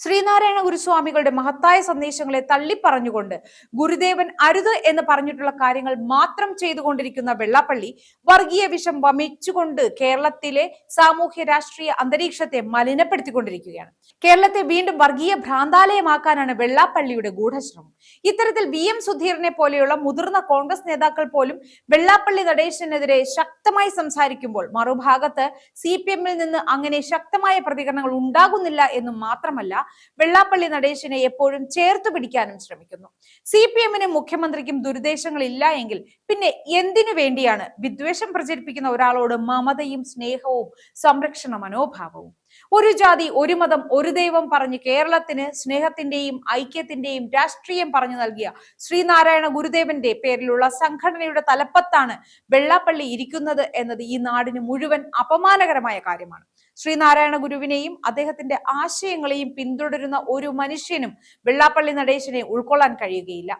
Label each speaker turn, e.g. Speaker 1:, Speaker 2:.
Speaker 1: ശ്രീനാരായണ ഗുരുസ്വാമികളുടെ മഹത്തായ സന്ദേശങ്ങളെ തള്ളിപ്പറഞ്ഞുകൊണ്ട് ഗുരുദേവൻ അരുത് എന്ന് പറഞ്ഞിട്ടുള്ള കാര്യങ്ങൾ മാത്രം ചെയ്തുകൊണ്ടിരിക്കുന്ന വെള്ളാപ്പള്ളി വർഗീയ വിഷം വമിച്ചുകൊണ്ട് കേരളത്തിലെ സാമൂഹ്യ രാഷ്ട്രീയ അന്തരീക്ഷത്തെ മലിനപ്പെടുത്തിക്കൊണ്ടിരിക്കുകയാണ്. കേരളത്തെ വീണ്ടും വർഗീയ ഭ്രാന്താലയമാക്കാനാണ് വെള്ളാപ്പള്ളിയുടെ ഗൂഢശ്രമം. ഇത്തരത്തിൽ വി എം സുധീറിനെ പോലെയുള്ള മുതിർന്ന കോൺഗ്രസ് നേതാക്കൾ പോലും വെള്ളാപ്പള്ളി നടേശനെതിരെ ശക്തമായി സംസാരിക്കുമ്പോൾ മറുഭാഗത്ത് സി പി എമ്മിൽ നിന്ന് അങ്ങനെ ശക്തമായ പ്രതികരണങ്ങൾ ഉണ്ടാകുന്നില്ല എന്നും മാത്രമല്ല വെള്ളാപ്പള്ളി നടേശനെ എപ്പോഴും ചേർത്ത് പിടിക്കാനും ശ്രമിക്കുന്നു. സി പി എമ്മിനും മുഖ്യമന്ത്രിക്കും ദുരുദ്ദേശങ്ങൾ ഇല്ല എങ്കിൽ പിന്നെ എന്തിനു വേണ്ടിയാണ് വിദ്വേഷം പ്രചരിപ്പിക്കുന്ന ഒരാളോട് മമതയും സ്നേഹവും സംരക്ഷണ മനോഭാവവും? ഒരു ജാതി ഒരു മതം ഒരു ദൈവം പറഞ്ഞ് കേരളത്തിന് സ്നേഹത്തിന്റെയും ഐക്യത്തിന്റെയും രാഷ്ട്രീയം പറഞ്ഞു നൽകിയ ശ്രീനാരായണ ഗുരുദേവന്റെ പേരിലുള്ള സംഘടനയുടെ തലപ്പത്താണ് വെള്ളാപ്പള്ളി ഇരിക്കുന്നത് എന്നത് ഈ നാടിന് മുഴുവൻ അപമാനകരമായ കാര്യമാണ്. ശ്രീനാരായണ ഗുരുവിനെയും അദ്ദേഹത്തിന്റെ ആശയങ്ങളെയും പിന്തുടരുന്ന ഒരു മനുഷ്യനും വെള്ളാപ്പള്ളി നടേശനെ ഉൾക്കൊള്ളാൻ കഴിയുകയില്ല.